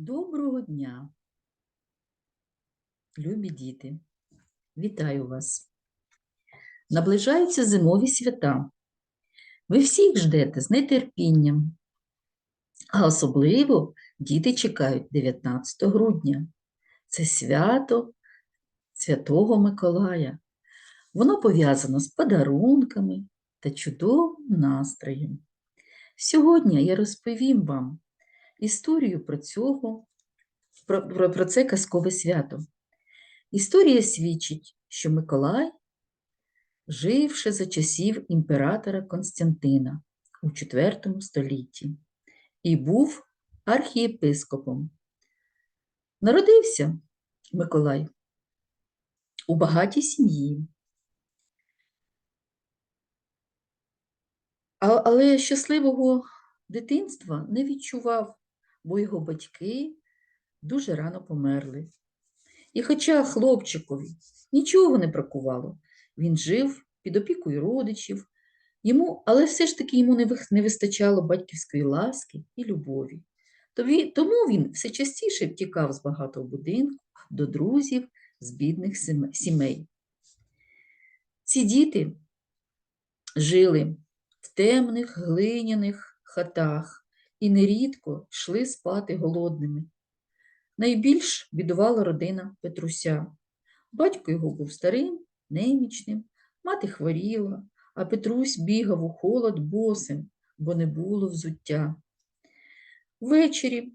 Доброго дня, любі діти! Вітаю вас! Наближаються зимові свята. Ви всі їх ждете з нетерпінням. А особливо діти чекають 19 грудня. Це свято Святого Миколая. Воно пов'язано з подарунками та чудовим настроєм. Сьогодні я розповім вам історію про цього, про, про, про це казкове свято. Історія свідчить, що Миколай, живши за часів імператора Константина у IV столітті, і був архієпископом. Народився Миколай у багатій сім'ї. Але щасливого дитинства не відчував, бо його батьки дуже рано померли. І хоча хлопчикові нічого не бракувало, він жив під опікою родичів, йому, але все ж таки йому не вистачало батьківської ласки і любові. Тому він все частіше втікав з багатого будинку до друзів з бідних сімей. Ці діти жили в темних глиняних хатах і нерідко йшли спати голодними. Найбільш бідувала родина Петруся. Батько його був старим, немічним, мати хворіла, а Петрусь бігав у холод босим, бо не було взуття. Ввечері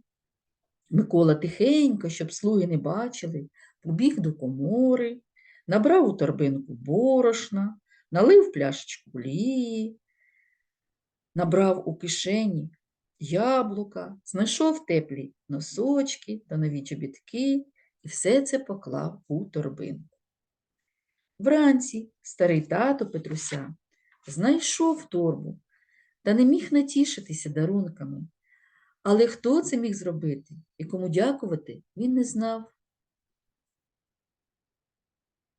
Микола тихенько, щоб слуги не бачили, побіг до комори, набрав у торбинку борошна, налив пляшечку олії, набрав у кишені яблука, знайшов теплі носочки та нові чобітки і все це поклав у торбинку. Вранці старий тато Петруся знайшов торбу та не міг натішитися дарунками. Але хто це міг зробити і кому дякувати, він не знав.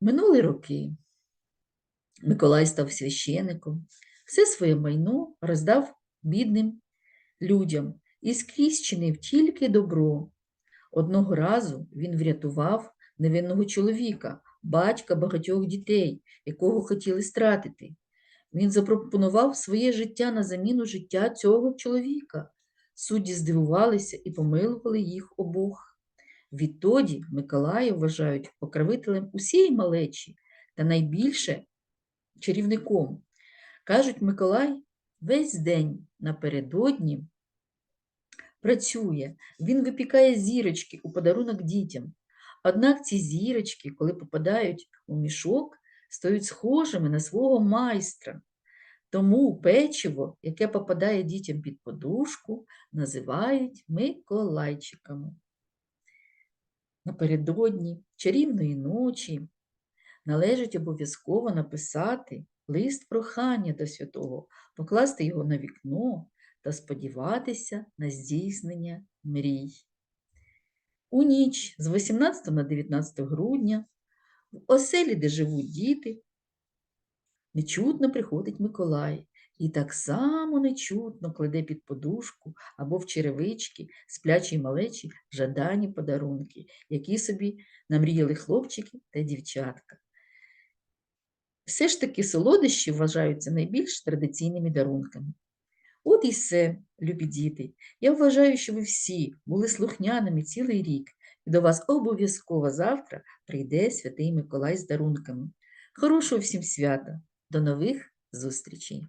Минули роки. Миколай став священиком, все своє майно роздав бідним людям і скрізь чинив тільки добро. Одного разу він врятував невинного чоловіка, батька багатьох дітей, якого хотіли стратити. Він запропонував своє життя на заміну життя цього чоловіка. Судді здивувалися і помилували їх обох. Відтоді Миколая вважають покровителем усієї малечі та найбільше чарівником. Кажуть, Миколай весь день напередодні працює, він випікає зірочки у подарунок дітям. Однак ці зірочки, коли попадають у мішок, стають схожими на свого майстра. Тому печиво, яке попадає дітям під подушку, називають Миколайчиками. Напередодні чарівної ночі належить обов'язково написати лист прохання до святого, покласти його на вікно та сподіватися на здійснення мрій. У ніч з 18 на 19 грудня в оселі, де живуть діти, нечутно приходить Миколай і так само нечутно кладе під подушку або в черевички сплячій малечі жадані подарунки, які собі намріяли хлопчики та дівчатка. Все ж таки солодощі вважаються найбільш традиційними дарунками. От і все, любі діти. Я вважаю, що ви всі були слухняними цілий рік, і до вас обов'язково завтра прийде святий Миколай з дарунками. Хорошого всім свята! До нових зустрічей!